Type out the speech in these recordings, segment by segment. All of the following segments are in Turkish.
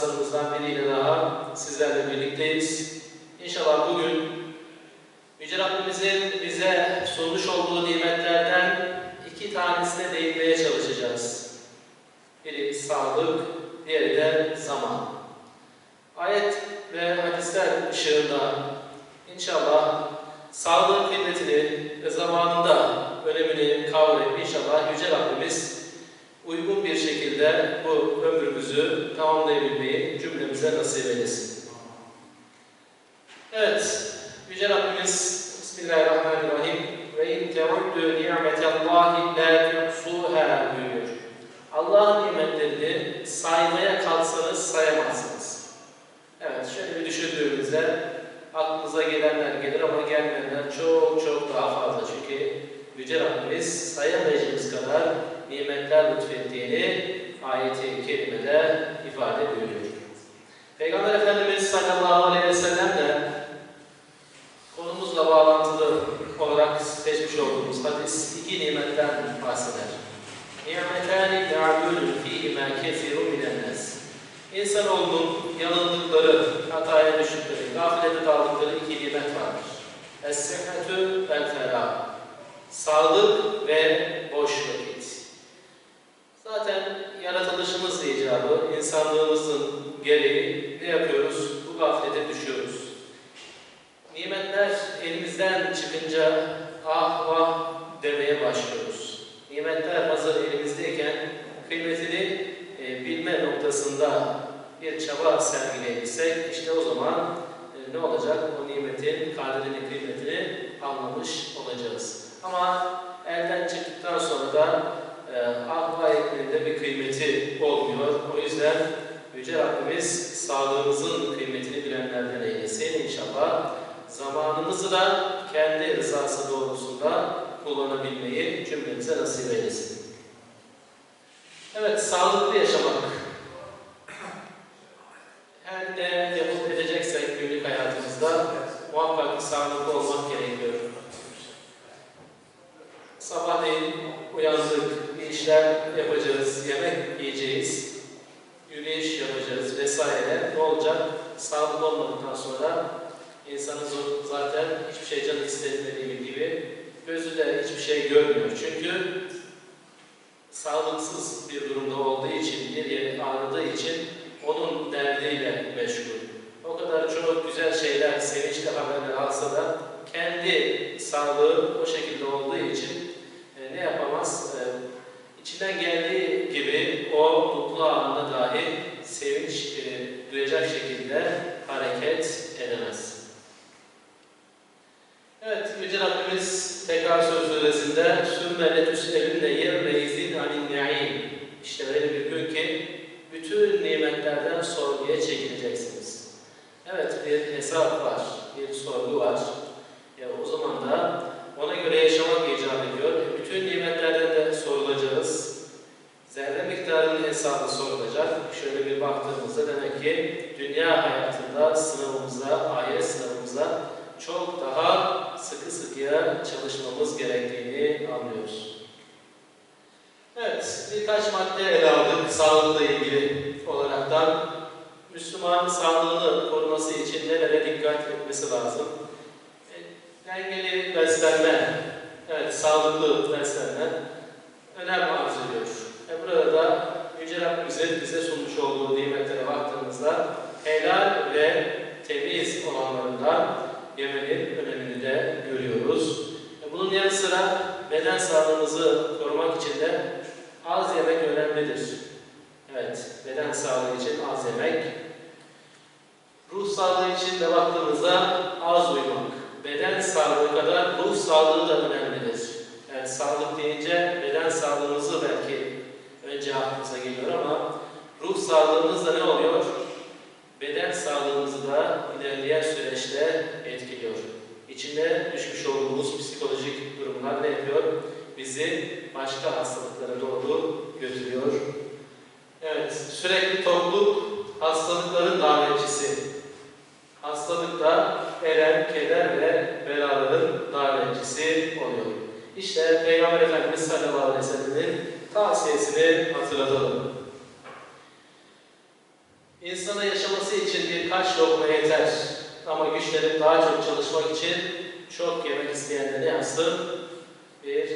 konferanslarımızdan biriyle daha sizlerle birlikteyiz. İnşallah bugün Yüce Rabbimizin bize sunmuş olduğu nimetlerden iki tanesine değinmeye çalışacağız. Biri sağlık, diğeri de zaman. Ayet ve hadisler ışığında inşallah sağlığın kıymetini ve zamanında önemini kavrayıp inşallah Yüce Rabbimiz uygun bir şekilde bu ömrümüzü tamamlayabilmeyi cümlemize nasip eylesin. Evet, Yüce Rabbimiz Bismillahirrahmanirrahim ve in teuddu ni'metallahi la tuhsuha buyuruyor. Allah'ın nimetlerini saymaya kalksanız sayamazsınız. Evet, şöyle bir düşündüğümüzde aklınıza gelenler gelir ama gelmeyenler çok çok daha fazla. Çünkü Yüce Rabbimiz sayamayacağımız kadar nimetler lütfettiğini ayeti kerimede ifade ediyor. Peygamber Efendimiz sallallahu aleyhi ve sellem de konumuzla bağlantılı olarak seçmiş olduğumuz hadis iki nimetten bahseder. Nimetani me'alûlün fîhimâ kesirun minennes. İnsanoğlunun yanıldıkları, hataya düştükleri, gaflete daldıkları iki nimet vardır. Es-sıhhatü vel ferah. Sağlık ve boş vakit. Zaten yaratılışımız icabı, insanlığımızın gereği ne yapıyoruz? Bu gaflete düşüyoruz. Nimetler elimizden çıkınca ah vah demeye başlıyoruz. Nimetler hazır elimizdeyken kıymetini e, bilme noktasında bir çaba sergileyebilsek işte o zaman e, ne olacak? O nimetin kadrini, kıymetini anlamış olacağız. Ama elden çıktıktan sonra da e, ah vah etmenin bir kıymeti olmuyor. O yüzden Yüce Rabbimiz sağlığımızın kıymetini bilenlerden eylesin inşallah. Zamanımızı da kendi rızası doğrultusunda kullanabilmeyi cümlemize nasip eylesin. Evet, sağlıklı yaşamak. Evet sağlıklı beslenme önem arz ediyor. E, burada da Yüce Rabbimizin bize sunmuş olduğu nimetlere baktığımızda helal ve temiz olanlarından yemenin önemini de görüyoruz. E, bunun yanı sıra beden sağlığımızı korumak için de az yemek önemlidir. Evet, beden sağlığı için az yemek. Ruh sağlığı için de baktığımızda az uyumak. Beden sağlığı kadar ruh sağlığı da sağlık deyince beden sağlığımızı belki önce aklımıza geliyor ama ruh sağlığımız da ne oluyor? Beden sağlığımızı da ilerleyen süreçte etkiliyor. İçine düşmüş olduğumuz psikolojik durumlar ne yapıyor? Bizi başka hastalıklara doğru götürüyor. Evet, sürekli topluluk hastalıkların davetçisi. İşte Peygamber Efendimiz sallallahu aleyhi ve sellem'in tavsiyesini hatırlatalım. İnsana yaşaması için birkaç lokma yeter. Ama güçlenip daha çok çalışmak için çok yemek isteyenlere yapsın. Bir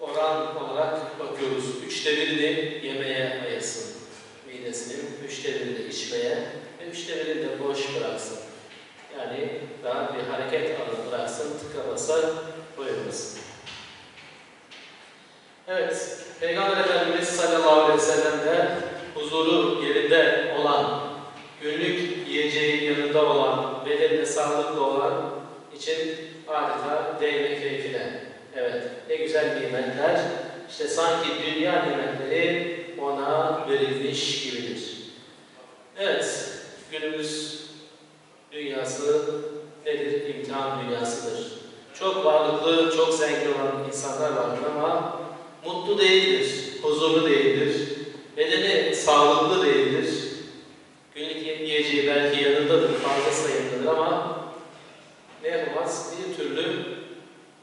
oran olarak bakıyoruz. Üçte birini yemeğe ayırsın. Midesinin üçte birini içmeye ve üçte birini de boş bıraksın. Yani daha bir hareket alanı bıraksın, tıka basa doyurmasın. Evet, Peygamber Efendimiz sallallahu aleyhi ve sellem de huzuru yerinde olan, günlük yiyeceği yanında olan, bedenine sağlıklı olan için adeta değme keyfine. Evet, ne güzel nimetler. İşte sanki dünya nimetleri ona verilmiş gibidir. Evet, günümüz dünyası nedir? İmtihan dünyasıdır. Çok varlıklı, çok zengin olan insanlar vardır ama mutlu değildir, huzurlu değildir, bedeni sağlıklı değildir. Günlük yiyeceği belki yanındadır, fazla sayındadır ama ne yapamaz? Bir türlü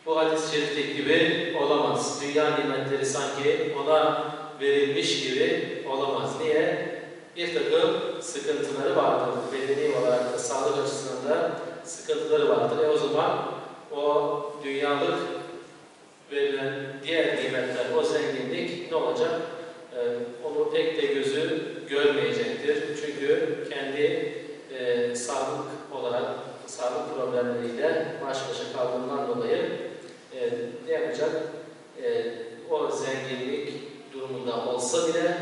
bu hadis-i şerifteki gibi olamaz. Dünya nimetleri sanki ona verilmiş gibi olamaz. Niye? Bir takım sıkıntıları vardır. Bedeni olarak da sağlık açısından da sıkıntıları vardır. E o zaman o dünyalık verilen diğer nimetler, o zenginlik ne olacak? Ee, onu pek de gözü görmeyecektir. Çünkü kendi e, sağlık olarak, sağlık problemleriyle baş başa kaldığından dolayı yapacak? E, o zenginlik durumunda olsa bile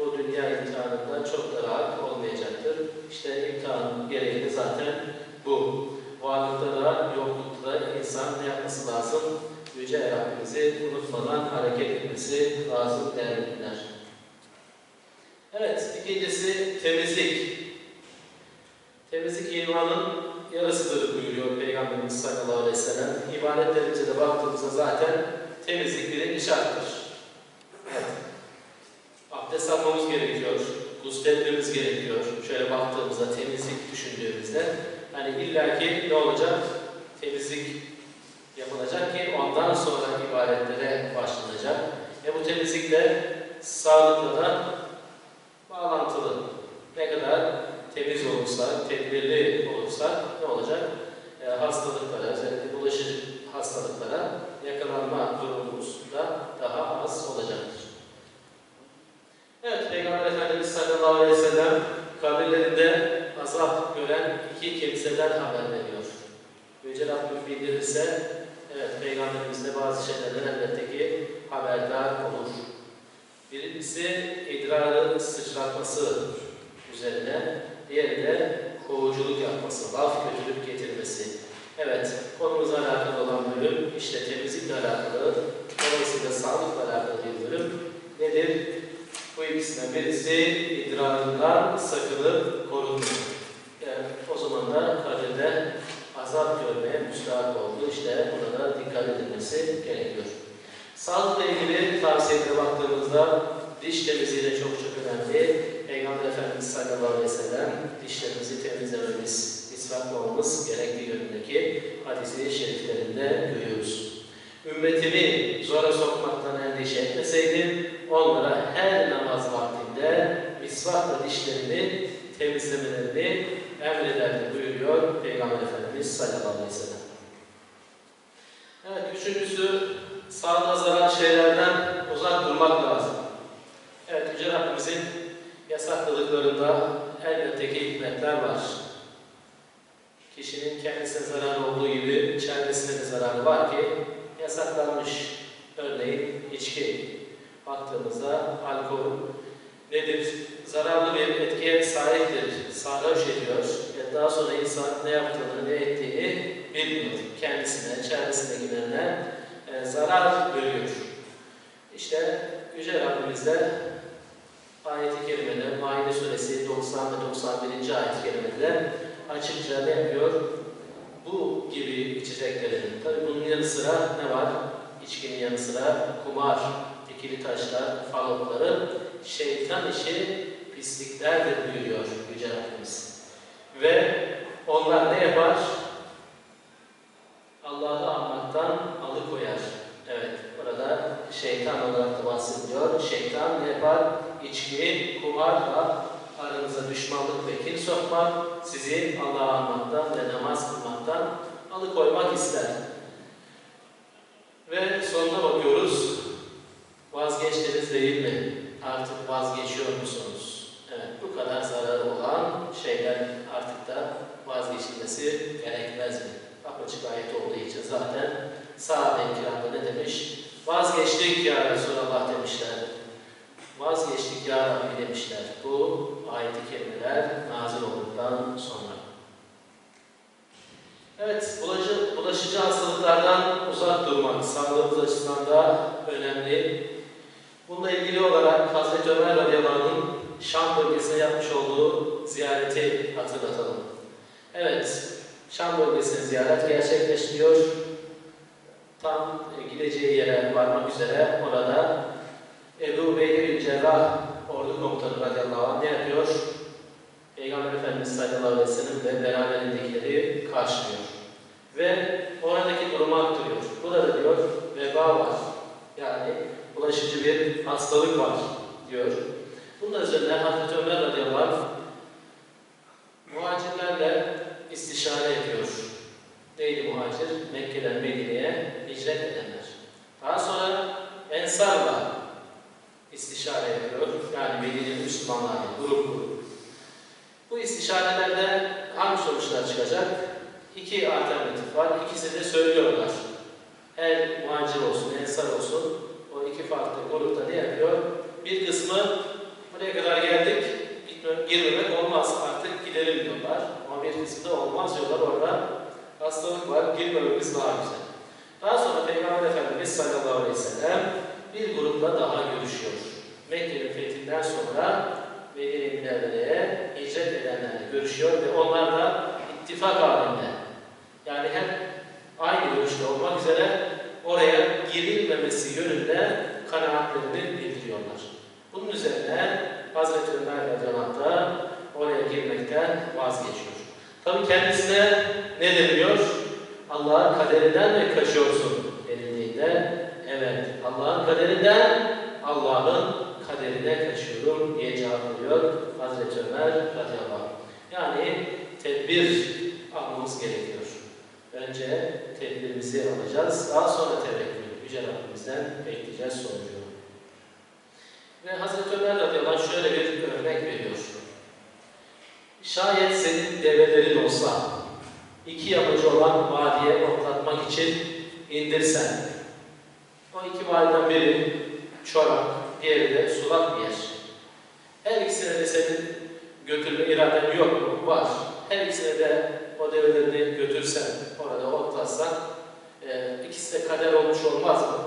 o dünya imtihanından çok da rahat olmayacaktır. İşte imtihanın gereği de zaten bu. Varlıkta da, yoklukta da insan ne yapması lazım? Yüce Rabbimizi unutmadan hareket etmesi lazım değerliler. Evet, ikincisi temizlik. Temizlik imanın yarısıdır buyuruyor Peygamberimiz sallallahu aleyhi ve sellem. İbadetlerimize de baktığımızda zaten temizlik birinci şarttır. Evet. Abdest almamız gerekiyor, gusletmemiz gerekiyor. Şöyle baktığımızda temizlik düşündüğümüzde hani illaki ne olacak? Temizlik yapılacak ki ondan sonra ibadetlere başlanacak. Ve bu temizlik de sağlıkla da bağlantılı. Ne kadar temiz olursak, tedbirli olursak ne olacak? E, hastalıklara, özellikle bulaşıcı hastalıklara yakalanma durumumuz da daha az olacaktır. Evet, Peygamber Efendimiz sallallahu aleyhi ve sellem kabirlerinde azap gören iki kimseden haber veriyor. Yüce Rabbim bildirirse, evet Peygamberimiz de bazı şeylerden elbette ki haberdar olur. Birincisi idrarın sıçratması üzerine, diğeri de kovuculuk yapması, laf götürüp getirmesi. Evet, konumuzla alakalı olan bölüm işte temizlikle alakalı, dolayısıyla sağlıkla alakalı bir bölüm. Nedir? Bu ikisinden birisi idrarından sakınıp korunmak. Yani o zaman da kabirde azap görmeye müstahak oldu. İşte buna da dikkat edilmesi gerekiyor. Sağlıkla ilgili tavsiyelere baktığımızda diş temizliği çok çok önemli. Peygamber Efendimiz sallallahu aleyhi ve sellem dişlerimizi temizlememiz, ıslatmamamız gerektiği yönündeki hadisi şeriflerinde görüyoruz. Ümmetimi zora sokmaktan endişe etmeseydim, onlara her namaz vaktinde misvakla dişlerini temizlemelerini emrederdi buyuruyor Peygamber Efendimiz sallallahu aleyhi ve sellem. Evet, üçüncüsü sağlığa zarar şeylerden uzak durmak lazım. Evet, Yüce Rabbimizin yasakladıklarında elbette ki hikmetler var. Kişinin kendisine zarar olduğu gibi çevresine de zararı var ki yasaklanmış. Örneğin içki. Baktığımızda alkol nedir? Zararlı bir etkiye sahiptir. Sarhoş ediyor. Daha sonra insan ne yaptığını, ne ettiğini bilmiyor. Kendisine, çevresindekilerine e, zarar görüyor. İşte Yüce Rabbimiz de ayet-i kerimede Maide suresi 90 ve 91. ayet-i kerimede açıkça ne yapıyor? Bu gibi içeceklerin, tabi bunun yanı sıra ne var? içkinin yanı sıra kumar, dikili taşlar, falokları şeytan işi pisliklerdir buyuruyor Yüce Rabbimiz. Ve onlar ne yapar? Allah'ı anmaktan alıkoyar. Evet, burada şeytan olarak da bahsediliyor. Şeytan ne yapar? İçki, kumarla aranıza düşmanlık ve kin sokmak, sizi Allah'ı anmaktan ve namaz kılmaktan alıkoymak ister. Ve sonuna bakıyoruz. Vazgeçtiniz değil mi? Artık vazgeçiyor musunuz? Evet, bu kadar zararı olan şeyler artık da vazgeçilmesi gerekmez mi? Apaçık ayet olduğu için zaten sahabe-i kiramda ne demiş? Vazgeçtik ya Resulallah demişler. Vazgeçtik ya Rabbi demişler. Bu ayet-i kerimeler nazil olduktan sonra. Evet, bulaşıcı, bulaşıcı hastalıklardan uzak durmak sağlığımız açısından da önemli. Bununla ilgili olarak Hazreti Ömer radıyallahu anh'ın Şam bölgesine yapmış olduğu ziyareti hatırlatalım. Evet, Şam bölgesine ziyaret gerçekleştiriyor. Tam e, gideceği yere varmak üzere orada Ebu bin Cerrah ordu komutanı radıyallahu anh ne yapıyor? Peygamber Efendimiz sallallahu aleyhi ve sellem ve beraberindekileri karşılıyor. Ve oradaki durumu aktarıyor. Burada diyor veba var. Yani bulaşıcı bir hastalık var diyor. Bunun üzerine Hazreti Ömer radıyallahu anh muhacirlerle istişare ediyor. Neydi muhacir? Mekke'den Medine'ye hicret edenler. Daha sonra Ensar'la istişare ediyor. Yani Medine'nin Müslümanlarla grup grup. Bu istişarelerde hangi sonuçlar çıkacak? İki alternatif var. İkisi de söylüyorlar. Her muhacir olsun, ensar olsun o iki farklı grupta ne yapıyor? Bir kısmı buraya kadar geldik, girmemek olmaz artık gidelim diyorlar. Ama bir kısmı da olmaz diyorlar orada. Hastalık var, girmememiz daha güzel. Daha sonra Peygamber Efendimiz sallallahu aleyhi ve sellem bir grupla daha görüşüyor. Mekke'nin fethinden sonra Medine-i Münevvere'ye hicret edenlerle görüşüyor ve onlar da ittifak halinde. Yani hem aynı görüşte olmak üzere oraya girilmemesi yönünde kanaatlerini bildiriyorlar. Bunun üzerine Hazreti Ömer radıyallahu oraya girmekten vazgeçiyor. Tabi kendisine ne deniyor? Allah'ın kaderinden mi kaçıyorsun denildiğinde evet Allah'ın kaderinden Allah'ın kaderine kaçıyorum diye cevap veriyor Hazreti Ömer radıyallahu. Yani tedbir almamız gerekiyor. Önce tedbirimizi alacağız. Daha sonra tevekkül. Yüce Rabbimizden bekleyeceğiz sonucu. Ve Hazreti Ömer radıyallahu şöyle bir örnek veriyor. Şayet senin develerin olsa, iki yapıcı olan vadiye otlatmak için indirsen, o iki vadiden biri çorak, diğeri de sulak bir yer. Her ikisine de senin götürme iraden yok mu? Var. Her ikisine de o develerini götürsen, orada otlatsan, e, ikisi de kader olmuş olmaz mı?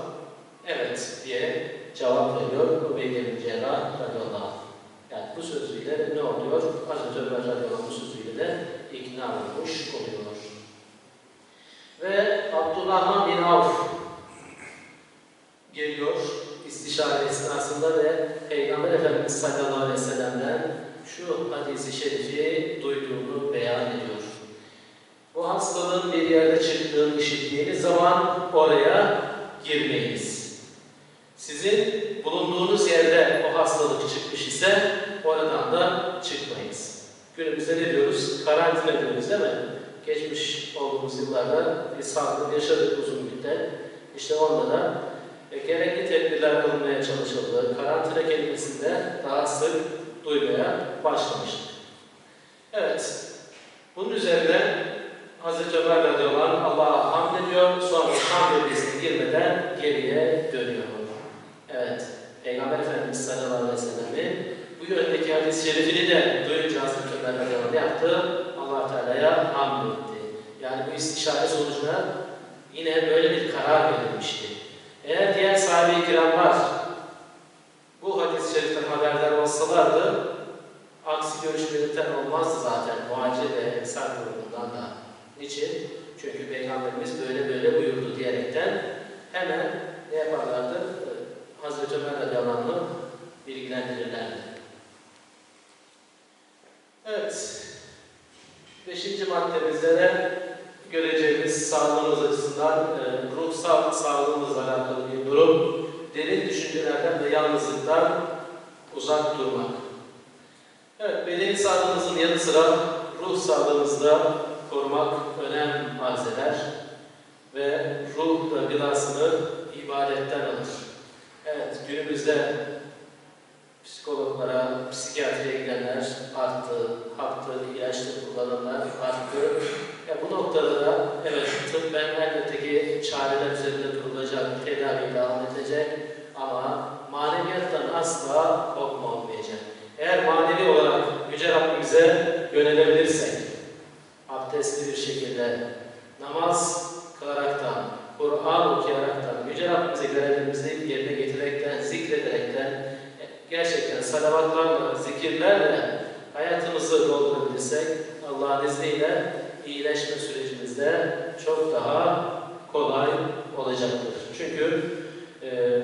Evet diye cevap veriyor Ubeyde bin Cerrah radıyallahu bu sözüyle ne oluyor? Hazreti Ömer radıyallahu anh bu sözüyle de ikna olmuş oluyor. Ve Abdurrahman bin Avf geliyor istişare esnasında ve Peygamber Efendimiz sallallahu aleyhi ve sellem'den şu hadisi şerifi duyduğunu beyan ediyor. Bu hastalığın bir yerde çıktığını işittiğiniz zaman oraya girmeyiniz. Sizin bulunduğunuz yerde o hastalık çıkmış ise oradan da çıkmayız. Günümüzde ne diyoruz? Karantina diyoruz değil mi? Geçmiş olduğumuz yıllarda bir salgın yaşadık uzun müddet. İşte onda da e, gerekli tedbirler alınmaya çalışıldı. Karantina kelimesinde daha sık duymaya başlamıştık. Evet, bunun üzerine Hazreti Ömer radıyallahu anh Allah'a hamd ediyor, sonra Şam bölgesine girmeden geriye dönüyor. Evet, Peygamber Efendimiz sallallahu aleyhi ve sellem'i bu yöndeki hadis-i şerifini de duyunca Hazreti Ömer radıyallahu yaptı? allah Teala'ya hamd etti. Yani bu istişare sonucunda yine böyle bir karar verilmişti. Eğer diğer sahabe-i kiramlar bu hadis-i şeriften haberdar olsalardı aksi görüş belirten olmazdı zaten muhacir ve ensar grubundan da. Niçin? Çünkü Peygamberimiz böyle böyle buyurdu diyerekten hemen ne yaparlardı? Ee, Hazreti Ömer radıyallahu bilgilendirirlerdi. Evet. Beşinci maddemizde de göreceğimiz sağlığımız açısından e, ruhsal sağlığımızla alakalı bir durum. Derin düşüncelerden ve yalnızlıktan uzak durmak. Evet, bedeni sağlığımızın yanı sıra ruh sağlığımızı da korumak önem arz eder. Ve ruh da gıdasını ibadetten alır. Evet, günümüzde psikologlara, psikiyatriye gidenler arttı, haptır, ilaçtır kullananlar arttı. Ya bu noktada da evet tıbben elbette çareler üzerinde durulacak, tedavi devam edecek ama maneviyattan asla kopma olmayacak. Eğer manevi olarak Yüce Rabbimize yönelebilirsek, abdestli bir şekilde namaz kılaraktan, Kur'an okuyaraktan, Yüce Rabbimize görevlerimizi yerine getirerekten, zikrederekten, gerçekten salavatlarla, zikirlerle hayatımızı doldurabilirsek, Allah'ın izniyle iyileşme sürecimizde çok daha kolay olacaktır. Çünkü e,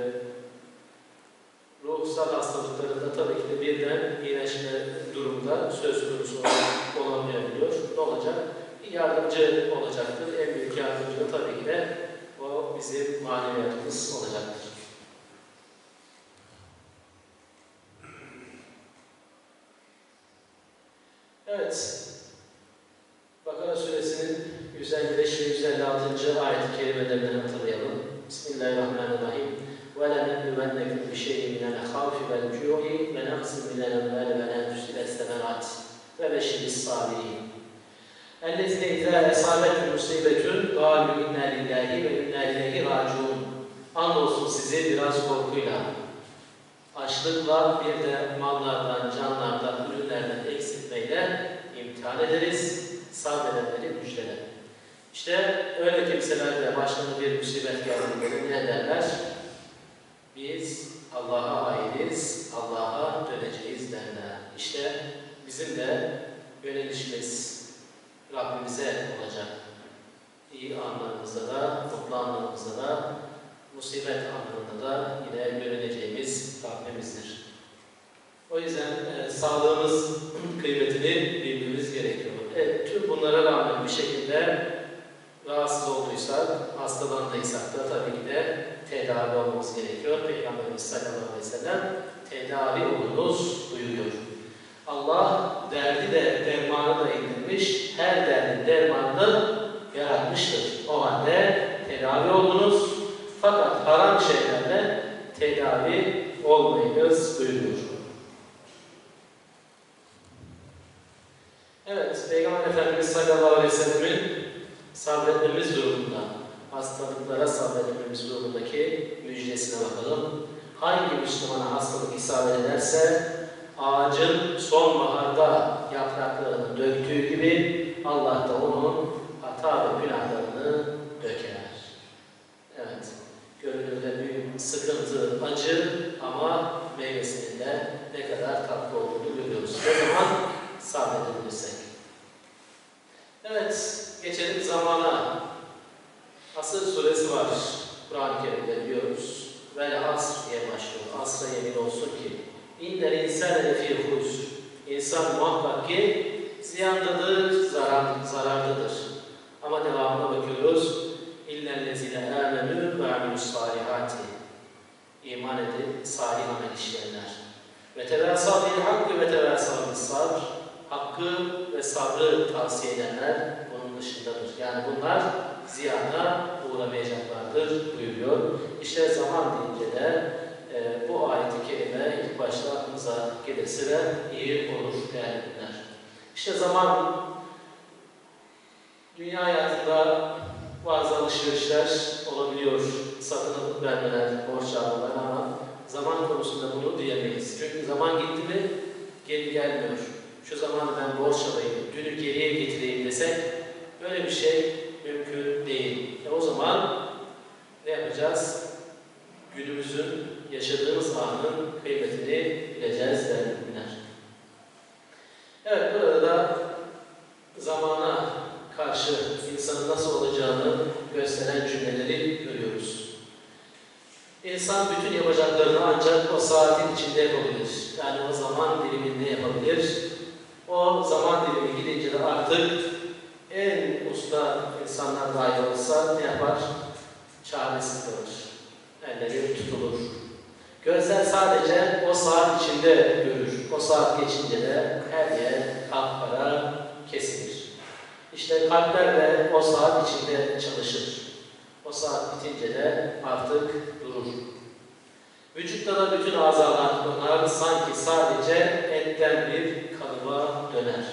ruhsal hastalıklarında tabii ki de birden iyileşme durumda söz konusu olamayabiliyor. Ne olacak? Yardımcı olacaktır. En büyük yardımcı tabii ki de o bizim maneviyatımız olacaktır. Evet. Bakara suresinin 155 ve 156. ayet-i kerimelerini hatırlayalım. Bismillahirrahmanirrahim. وَلَنَبْلُوَنَّكُمْ بِشَيْءٍ مِنَ الْخَوْفِ وَالْجُوعِ وَنَقْصٍ مِنَ الْأَمْوَالِ وَالْأَنْفُسِ وَالثَّمَرَاتِ وَبَشِّرِ الصَّابِرِينَ الَّذِينَ إِذَا أَصَابَتْهُمْ مُصِيبَةٌ قَالُوا إِنَّا لِلَّهِ وَإِنَّا إِلَيْهِ راجعون Andolsun sizi biraz korkuyla, açlıkla bir de mallardan, canlardan, ürünlerden eksiltmeyle imtihan ederiz, sabredenleri müjdeler. İşte öyle kimselerle başlarına bir musibet geldiğinde ne derler? Biz Allah'a aitiz, Allah'a döneceğiz derler. İşte bizim de yönelişimiz Rabbimize olacak. İyi anlarımızda da, anlarımızda da, musibet anlarında da yine yöneleceğimiz Rabbimizdir. O yüzden e, sağlığımız kıymetini bilmemiz gerekiyor. Evet, tüm bunlara rağmen bir şekilde rahatsız olduysak, hastalandıysak da tabii ki de tedavi olmamız gerekiyor. Peygamberimiz sallallahu aleyhi ve sellem tedavi olunuz buyuruyor. Allah derdi de dermanı da indirmiş, her derdin dermanını yaratmıştır. O halde tedavi olunuz fakat haram şeylerle tedavi olmayınız buyuruyor. Evet, Peygamber Efendimiz sallallahu aleyhi ve sellemin sabretmemiz durumunda, hastalıklara sabretmemiz durumundaki müjdesine bakalım. Hangi Müslümana hastalık isabet ederse, ağacın sonbaharda yapraklarını döktüğü gibi Allah da onun hata ve günahlarını döker. Evet, görünürde büyük sıkıntı, acı ama meyvesinin de ne kadar tatlı olduğunu görüyoruz. Ne zaman sabredebilirsek. Evet, zamana. Asır suresi var. Kur'an-ı Kerim'de biliyoruz. Ve asr diye başlıyor. Asra yemin olsun ki İnnel insane lefî husr. İnsan muhakkak ki ziyandadır, zarar, zarardadır. Ama devamına bakıyoruz. İllellezine âmenû ve amilussâlihâti. İman edip salih amel işleyenler. Ve tevâsâ bil hakkı ve tevâsâ bil sabr. Hakkı ve sabrı tavsiye edenler dışındadır. Yani bunlar ziyana uğramayacaklardır buyuruyor. İşte zaman deyince de e, bu ayet-i kerime ilk başta aklımıza gelirse de iyi olur değerli günler. İşte zaman dünya hayatında bazı alışverişler olabiliyor, satın alıp vermeler, borç almalar ama zaman konusunda bunu diyemeyiz. Çünkü zaman gitti mi geri gelmiyor. Şu zamanı ben borç alayım, dünü geriye getireyim desek böyle bir şey mümkün değil. E o zaman ne yapacağız? Günümüzün, yaşadığımız anın kıymetini bileceğiz değerli günler. Evet, burada da zamana karşı insanın nasıl olacağını gösteren cümleleri görüyoruz. İnsan bütün yapacaklarını ancak o saatin içinde yapabilir. Yani o zaman diliminde yapabilir. O zaman dilimi gidince de artık en usta insanlar dahi olsa ne yapar? Çaresiz kalır. Elleri tutulur. Gözler sadece o saat içinde görür. O saat geçince de her yer kapkara kesilir. İşte kalpler de o saat içinde çalışır. O saat bitince de artık durur. Vücutta da bütün azalar bunlar sanki sadece etten bir kalıba döner.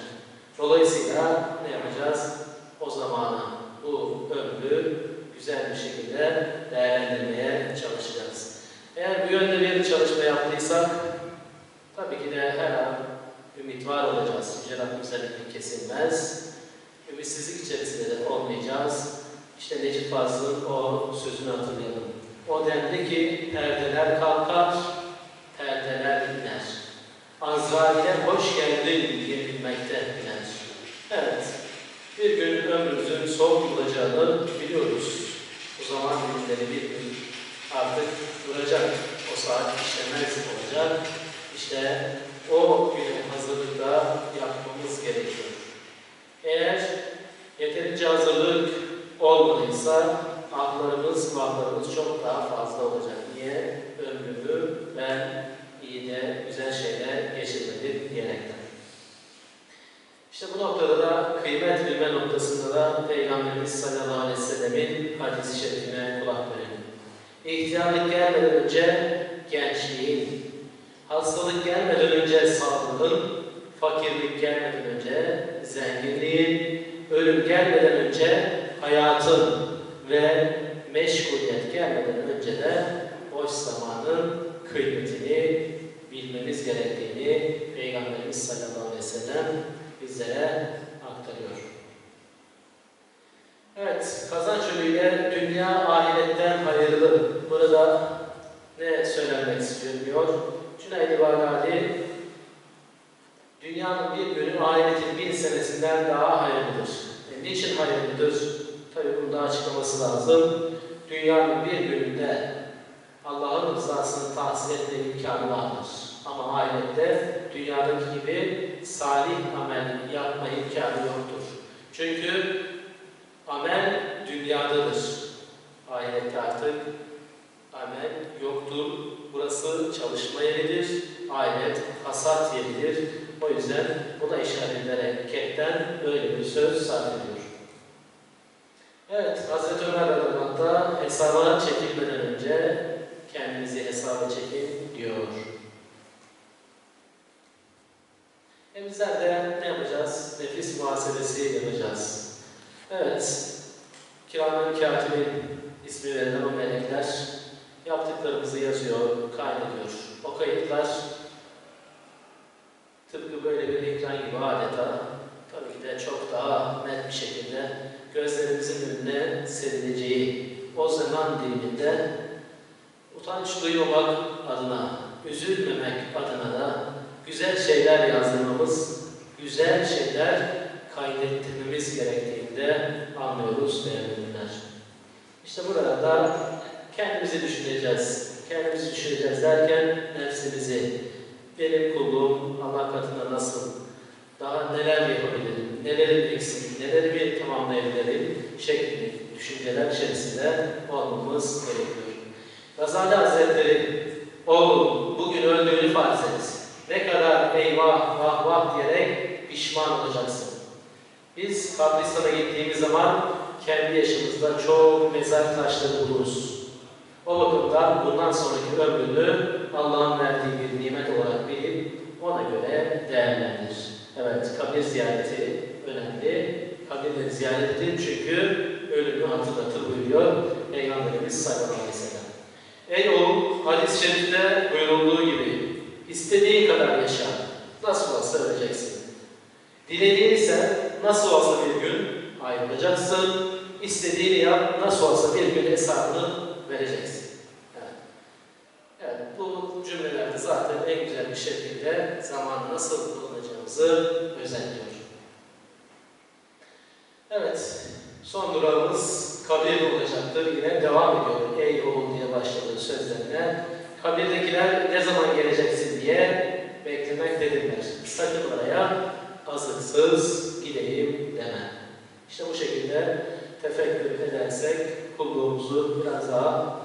Dolayısıyla ne yapacağız? O zamanı, bu ömrü güzel bir şekilde değerlendirmeye çalışacağız. Eğer bu yönde bir çalışma yaptıysak, tabii ki de her an ümit var olacağız. Yüce ümit kesilmez. Ümitsizlik içerisinde de olmayacağız. İşte Necip Fazıl'ın o sözünü hatırlayalım. O dendi ki perdeler kalkar, perdeler iner. Azrail'e hoş geldin diyebilmekte iner. Evet, bir gün ömrümüzün son bulacağını biliyoruz. Bu zaman dilimleri bir gün artık duracak. O saat işlemez olacak. İşte o güne hazırlıkta yapmamız gerekiyor. Eğer yeterince hazırlık olmadıysa ahlarımız, vahlarımız çok daha fazla olacak. Niye? Ömrümü ben iyi de güzel şeyler geçirmedim diyerekten. İşte bu noktada da kıymet bilme noktasında da Peygamberimiz sallallahu aleyhi ve sellemin hadis-i şerifine kulak verelim. İhtiyarlık gelmeden önce gençliğin, hastalık gelmeden önce sağlığın, fakirlik gelmeden önce zenginliğin, ölüm gelmeden önce hayatın ve meşguliyet gelmeden önce de boş zamanın kıymetini bilmemiz gerektiğini Peygamberimiz sallallahu aleyhi ve sellem bizlere aktarıyor. Evet, kazanç yönüyle dünya ahiretten hayırlı. Burada ne söylenmek istiyor diyor. Cüneyd-i Bağdadi, dünyanın bir günü ahiretin bin senesinden daha hayırlıdır. E, niçin hayırlıdır? Tabi bunu da açıklaması lazım. Dünyanın bir gününde Allah'ın rızasını tahsil etme imkanı vardır. Ama ahirette dünyadaki gibi salih amel yapma imkanı yoktur. Çünkü amel dünyadadır. Ahirette artık amel yoktur. Burası çalışma yeridir. Ahiret hasat yeridir. O yüzden buna işaret edereketten böyle bir söz sarf. Evet, Hazreti Ömer radıyallahu da hesaba çekilmeden önce kendinizi hesaba çekin diyor. E bizler de ne yapacağız? Nefis muhasebesi yapacağız. Evet, kiramen katibin ismi verilen o melekler yaptıklarımızı yazıyor, kaydediyor. O kayıtlar tıpkı böyle bir ekran gibi adeta tabii ki de çok daha net bir şekilde gözlerimizin önüne serileceği o zaman diliminde utanç duymamak adına, üzülmemek adına da güzel şeyler yazdırmamız, güzel şeyler kaydettirmemiz gerektiğinde anlıyoruz değerli ürünler. İşte burada da kendimizi düşüneceğiz. Kendimizi düşüneceğiz derken nefsimizi, benim kulluğum Allah katında nasıl, daha neler yapabilirim, nelerin eksik, neleri bir tamamlayabilirim şeklinde düşünceler içerisinde olmamız gerekiyor. Gazali Hazretleri, oğlum bugün öldüğünü farz et. Ne kadar eyvah vah vah diyerek pişman olacaksın. Biz kabristan'a gittiğimiz zaman kendi yaşımızda çok mezar taşları buluruz. O bakımdan bundan sonraki ömrünü Allah'ın verdiği bir nimet olarak bilip ona göre değerlendir. Evet, kabir ziyareti önemli. Kabirleri ziyaret edin çünkü ölümü hatırlatır buyuruyor Peygamberimiz sallallahu aleyhi ve sellem. Ey oğul, hadis-i şerifte buyurulduğu gibi istediğin kadar yaşa, nasıl olsa öleceksin. Dilediğini nasıl olsa bir gün ayrılacaksın, istediğini yap, nasıl olsa bir gün hesabını vereceksin. Bu cümlelerde zaten en güzel bir şekilde zaman nasıl kullanacağımızı özetliyor. Evet, son durağımız kabir olacaktır. Yine devam ediyor. Ey oğul diye başladığı sözlerine Kabirdekiler ne zaman geleceksin diye beklemektedirler. Sakın oraya azıksız gideyim deme. İşte bu şekilde tefekkür edersek kulluğumuzu biraz daha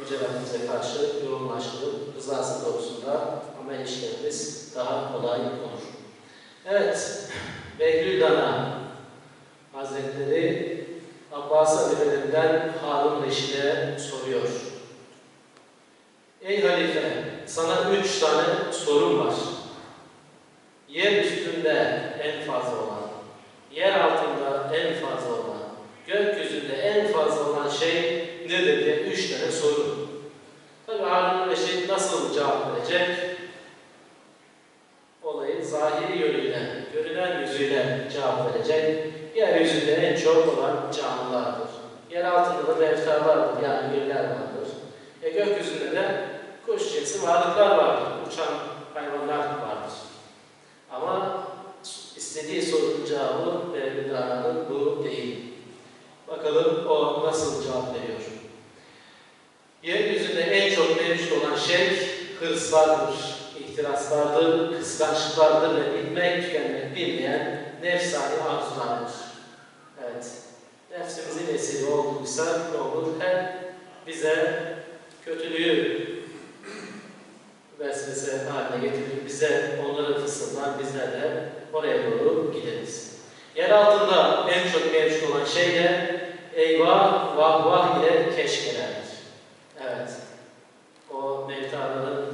Yüce Rabbimize karşı yoğunlaştırıp rızası doğrusunda amel işlerimiz daha kolay olur. Evet, Behlül Dana Hazretleri Abbas Efendi'nden Harun Reşid'e soruyor. Ey halife, sana üç tane sorum var. Yer üstünde en fazla olan, yer altında en fazla olan, gökyüzünde en fazla olan şey nedir diye üç tane soru. Tabi Harun Reşit nasıl cevap verecek? Olayı zahiri yönüyle, görünen yüzüyle cevap verecek. Yeryüzünde en çok olan canlılardır. Yer altında da mevtalardır, yani yerler vardır. E gökyüzünde de kuş cinsi varlıklar vardır, uçan hayvanlar vardır. Ama istediği sorunun cevabı Mevlida'nın bu değil. Bakalım o nasıl cevap veriyor. Yeryüzünde en çok mevcut olan şey hırslardır, ihtiraslardır, kıskançlıklardır ve bitmek tükenmek bilmeyen nefsani arzulardır. Evet, nefsimizin esiri olduysa ne olur? Hem bize kötülüğü vesvese haline getirir, bize onları fısıldar, bizler de oraya doğru gideriz. Yer altında en çok mevcut olan şey de eyvah, vah vah ile keşkelerdir. Evet, o mevtaların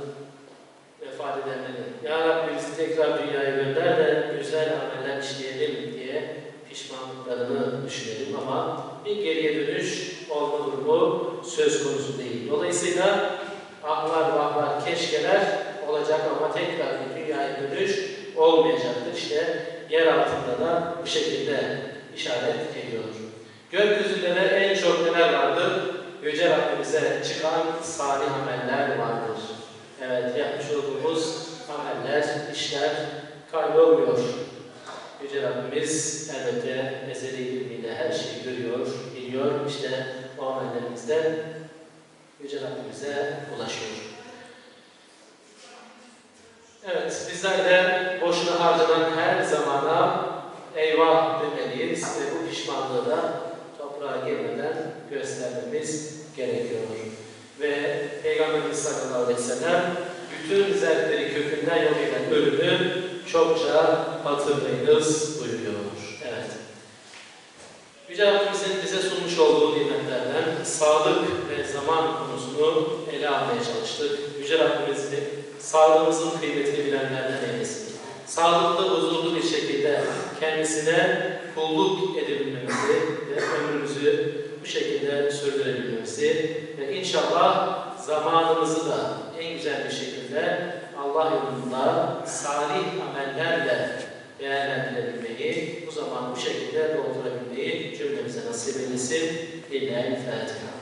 vefat edenleri, Ya Rabbi bizi tekrar dünyaya gönder de güzel ameller işleyelim diye pişmanlıklarını düşünelim ama bir geriye dönüş olma durumu söz konusu değil. Dolayısıyla ahlar, vahlar, keşkeler olacak ama tekrar bir dünyaya dönüş olmayacaktır. İşte yer altında da bu şekilde işaret ediyor. Gökyüzünde de en çok neler vardır? Yüce Rabbimize çıkan salih ameller vardır. Evet, yapmış olduğumuz ameller, işler kaybolmuyor. Yüce Rabbimiz elbette ezeli ilmiyle her şeyi görüyor, biliyor. İşte o amellerimizde Yüce Rabbimize ulaşıyor. Evet, bizler de boşuna harcanan her zamana eyvah demeliyiz ve bu pişmanlığı da toprağa girmeden göstermemiz gerekiyor. Ve Peygamberimiz sallallahu aleyhi ve sellem bütün zevkleri kökünden yok ölümü çokça hatırlayınız buyuruyor. Evet. Yüce Rabbimizin bize sunmuş olduğu nimetlerden sağlık ve zaman konusunu ele almaya çalıştık. Yüce Rabbimiz sağlığımızın kıymetini bilenlerden eylesin. Sağlıklı, huzurlu bir şekilde kendisine kulluk edebilmemizi ve ömrümüzü bu şekilde sürdürebilmemizi ve inşallah zamanımızı da en güzel bir şekilde Allah yolunda salih amellerle değerlendirebilmeyi, bu zaman bu şekilde doldurabilmeyi cümlemize nasip eylesin. Lillahi Fatiha.